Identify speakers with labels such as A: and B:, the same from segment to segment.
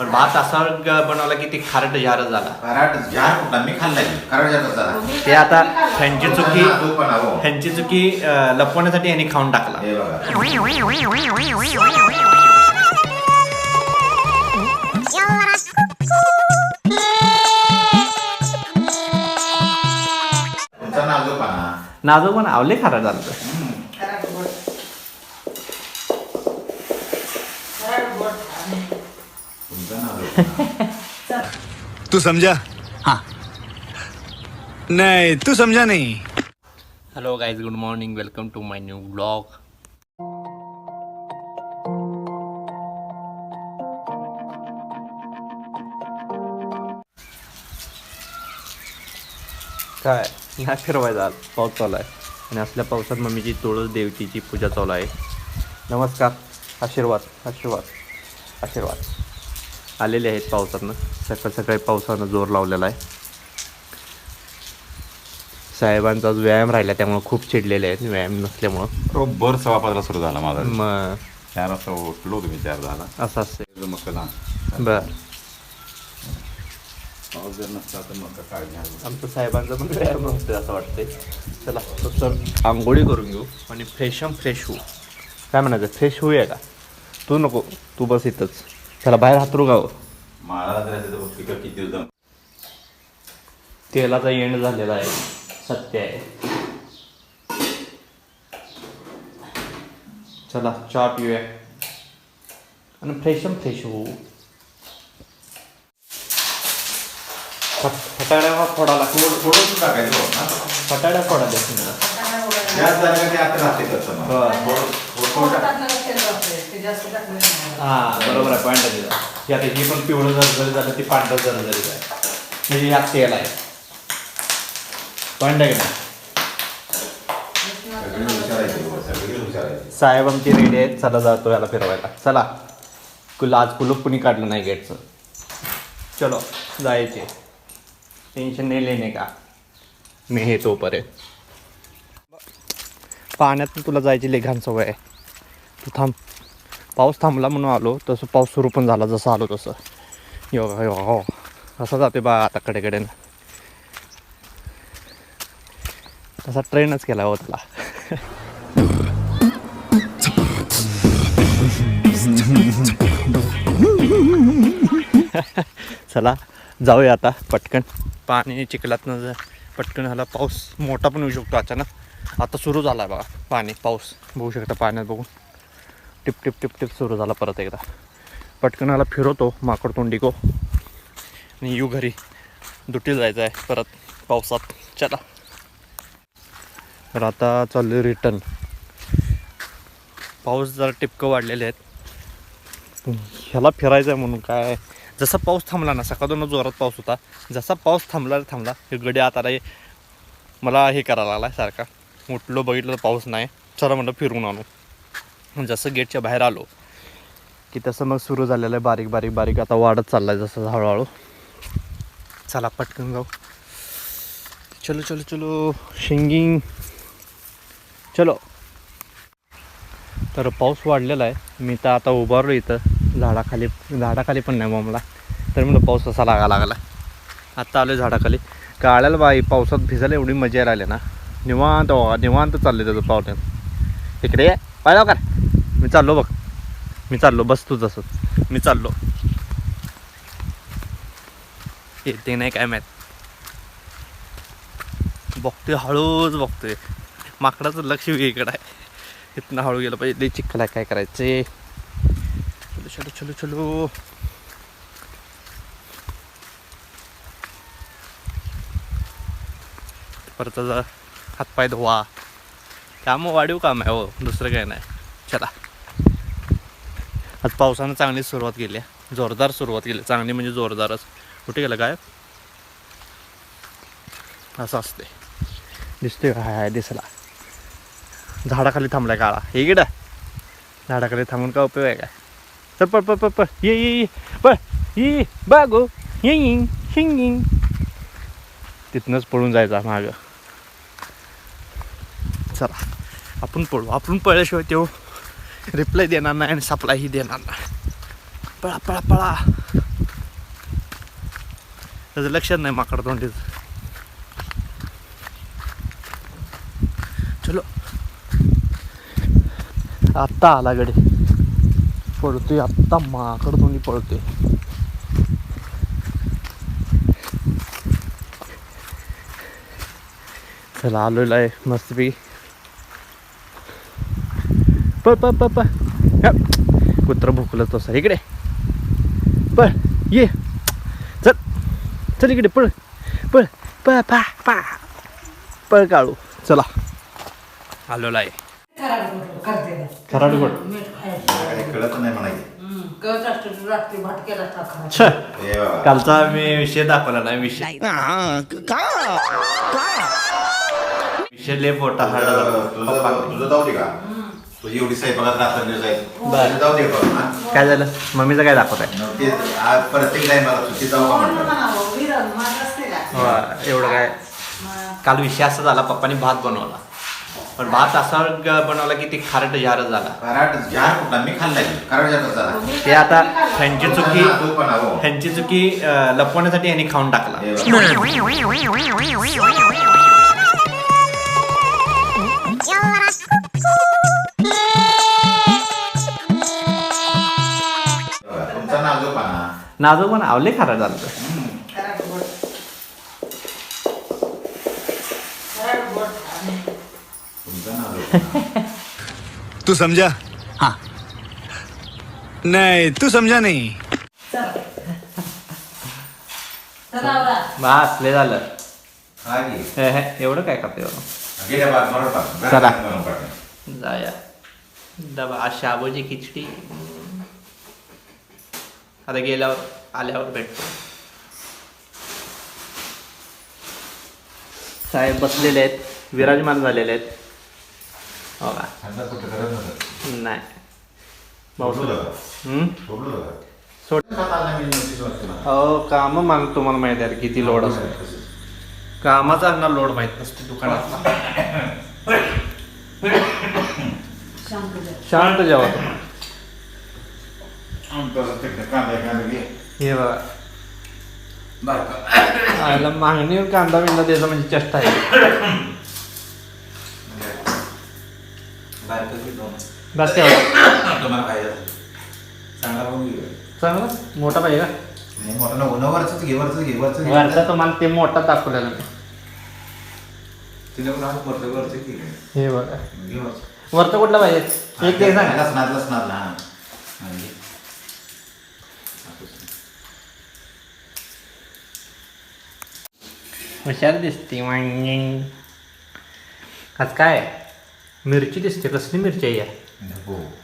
A: पण भात असा बनवला की ते खारट जार झाला.
B: कराड जार कुठला? मी खाल्लाय जार कसा
A: ते आता ह्यांची चुकी
B: दूध पण हवं.
A: ह्यांची चुकी अं, लपवण्यासाठी यांनी खाऊन टाकला.
B: हे बघा. तुमचा नाजूकपणा
A: नाजूक पण आवले खारट झालं तर.
B: तुमचा नाजूकपणा
C: तू समझा. हाँ. नहीं तू समझा नहीं.
A: Hello guys good morning welcome to my new blog काय? नाही फिरवायचा पाऊस चालू आहे. आणि असल्या पावसात मम्मीची तुळस देवतीची पूजा चालू आहे. नमस्कार. आशीर्वाद आशीर्वाद आशीर्वाद. आलेले आहेत पावसातनं. सकाळ सकाळी पावसानं जोर लावलेला आहे. साहेबांचा आज व्यायाम राहिला त्यामुळे खूप चिडलेले आहेत. व्यायाम नसल्यामुळं.
B: बरोबर सव्वा पाचला सुरू झाला माझा.
A: मग
B: चार वाजता उठलो तुम्ही चार झाला
A: असं असते
B: मग
A: बर.
B: पाऊस जर नसता तर मग
A: आमचं साहेबांचा पण व्यायाम नसते असं वाटते चला तसं आंघोळी करून घेऊ आणि फ्रेशम फ्रेश होऊ. काय म्हणायचं? फ्रेश होऊया का? तू नको तू बस इथंच. चला बाहेर हातरू गाव तेलाचा एंड झालेला आहे. सत्य आहे. चला चहा पिऊया. आणि फ्रेशम फ्रेश होऊ. फट- फटाकड्या फोडा लागतो.
B: थोडं टाकायचं
A: फटाकड्या फोडा द्या
B: त्याच
A: हा बरोबर आहे आहे. तिचा की आता ही पण पिवळं जर जरी झालं ती पांढरं जर जरी आहे. म्हणजे ह्यात तेल आहे
B: सगळी हुशारायची
A: साहेब आमची रेडी आहेत चला जातो याला फिरवायला. चला. कुल आज कुलूप कुणी काढलं नाही गेटचं? चलो जायचे. टेन्शन नाही लेणे का? मी हे तोपर्यंत पाण्यात तुला जायची लेघान सवय आहे. तू थांब. पाऊस थांबला म्हणून आलो तसं पाऊस सुरू पण झाला जसं आलो तसं. यो यो हो. असं जाते बा आता कडेकडेनं. तसा ट्रेनच केला हो त्याला. चला जाऊया आता पटकन. पाणी चिखलातनं जर पटकन झाला पाऊस. मोठा पण होऊ शकतो अचानक. आता सुरू झाला आहे बघा पाणी पाऊस. बघू शकता पाण्यात बघून. टिप टिप टिप टिप सुरू झाला परत एकदा. पटकनाला फिरवतो माकड तोंडिको. आणि येऊ घरी. दुटीला जायचं आहे परत पावसात. चला. तर आता चालू रिटर्न पाऊस जरा टिपकं वाढलेले आहेत. ह्याला फिरायचं आहे म्हणून काय? जसा पाऊस थांबला ना सकाळून जोरात पाऊस होता. जसा पाऊस थांबला थांबला हे गडी आता रे मला हे करायला लागला सारखा. उठलो बघितलं तर पाऊस नाही. चला म्हणलं फिरून आणू. जसं गेटच्या बाहेर आलो की तसं मग सुरू झालेलं आहे बारीक बारीक बारीक. आता वाढत चाललाय जसं हळूहळू. चला पटकन जाऊ. चलो चलो चलो. शिंगिंग चलो. तर पाऊस वाढलेला आहे. मी तर आता उभारलो इथं. झाडाखाली झाडाखाली पण नाही मला तर म्हणलं पाऊस असा लागा लागला. आत्ता आलो झाडाखाली. काळ्याला बाई पावसात भिजायला एवढी मजा राहिली ना. निवांत निवांत चालले त्याचं पावट्यात इकडे ये. पाहिलं का मी चाललो बघ. मी चाललो बस तू जसं. मी चाललो. येते नाही काय माहीत. बघतोय हळूच बघतोय. माकडाचं लक्ष वेगळं आहे. इथनं हळू गेलं पाहिजे. चिखला चिखल आहे काय करायचे? चलो चलो चलो चलो. परत हातपाय धुवा. कामं वाढीव काम आहे हो. दुसरं काय नाही. चला. आज पावसानं चांगली सुरुवात केली आहे. जोरदार सुरुवात केली. चांगली म्हणजे जोरदारच. कुठे गेलं काय असं असते दिसतोय हाय हाय दिसला. झाडाखाली थांबलाय काळा. हे गेडा झाडाखाली थांबून का उपयोग आहे काय? चल पळ पळ पळ पळ. ये ये पळ. ये बागो. ये शिंगिंग तिथनंच पळून जायचा मागं. चला. आपण पळू. आपण पळल्याशिवाय तो रिप्लाय देणार नाही आणि सप्लायही देणार नाही. पळा पळा पळा. त्याचं लक्षात नाही माकड तोंडीच. चलो. आत्ता आला गडे. पळतोय आत्ता माकड तोंडी पळतोय. चला आलोला आहे मस्तपैकी पळ पळ पळ पळ. हा. कुत्रं भुकलं तसं इकडे. पळ ये. चल. चल इकडे पळ. पळ पळ पा पा. पळ काळू. चला. आलेलो आहे खराडगोड
B: काही कळत नाही म्हणायचं.
D: तू.
A: कालचा मी विषय दाखवला नाही विषय. विषय लय मोठा हा
B: तुझं- तुझं जाऊ दे का? तुझी एवढी स्वयंपाकात रात्र जाईल
A: बरं.
B: जाऊ दे बघ, हा.
A: काय झालं मम्मीचं काय दाखवत आहे
B: मग ते आज प्रत्येक टाइमाला सुट्टी जाऊ का म्हणतात
A: एवढं काय काल विषय असा झाला पप्पानी भात बनवला पण भात असा ग- बनवला की ते खारट जार झाला
B: कराड जार कुठला मी खाल्लाय कराड जार झाला
A: ते आता ह्यांची चुकी
B: पण हवं.
A: ह्यांची चुकी अं, लपवण्यासाठी यांनी खाऊन टाकला
B: हे. बघा,
A: नाजो पण आवले
B: तुमचा नाजूकपणा
C: तू समझा हाँ. नहीं तू समझा नहीं.
A: बस लय झालं.
B: हा.
A: हे, हे, एवढं काय करते
B: टाक.
A: चला. जाया डबा आज शाबूची खिचडी. आता गेल्यावर आल्यावर भेटतो. साहेब बसलेले आहेत विराजमान झालेले आहेत. हो का. नाही? सोड. अहो काम माग तुम्हाला माहिती आहे किती लोड असतो. कामाचा ना लोड माहीत नसतो दुकानात. शांत जेवा तुम्ही.
B: तिकडे कांदा कांदा घे.
A: हे बघा
B: बरं
A: आयला मागणीवर कांदा बिंदा द्यायचा म्हणजे चेष्टा आहे
B: बारकं घेतो
A: बस तेवढा
B: तुम्हाला पाहिजे चांगला बघून घे.
A: चांगला मोठा पाहिजे का
B: नाही, मोठं नको. न घे, वरचंच घे, वरचंच घे.
A: वरचा तुम्हाला ते मोठा दाखवलेला मी
B: तिने पण असं वरचं- वरचं घे.
A: हे बघा
B: घे वरचं.
A: वरचा कुठला पाहिजे एक ते सांग
B: लसणात लसणात हा, घे.
A: हुशार दिसते वांगी. आज काय? मिरची दिसते कसली मिरची आहे या.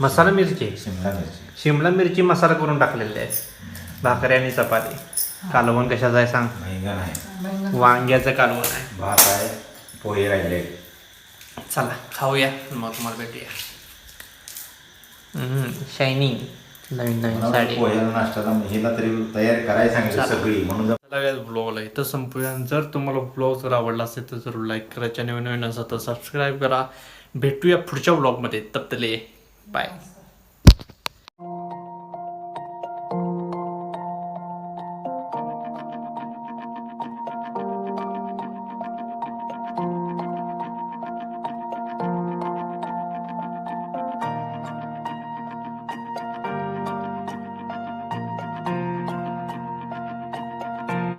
A: मसाला मिरची?
B: शिमला मिरची.
A: शिमला मिरची मसाला करून टाकलेली आहे. भाकरी आणि चपाती. कालवण कशाचं आहे सांग? वांग्याचं कालवण आहे.
B: भात आहे पोहे राहिले.
A: चला खाऊया. मग तुम्हाला भेटूया. शायनिंग. नवीन नवीन साडी.
B: पोह्याला नाश्त्याला हिला तरी तयार करायला सांगितलं. सगळी. म्हणून जर
A: ब्लॉगला इथं संपूया. जर तुम्हाला ब्लॉग जर आवडला असेल तर जरूर लाईक करा. चॅनल नवीन असेल तर सबस्क्राईब करा. भेटूया पुढच्या ब्लॉगमध्ये तपतले बाय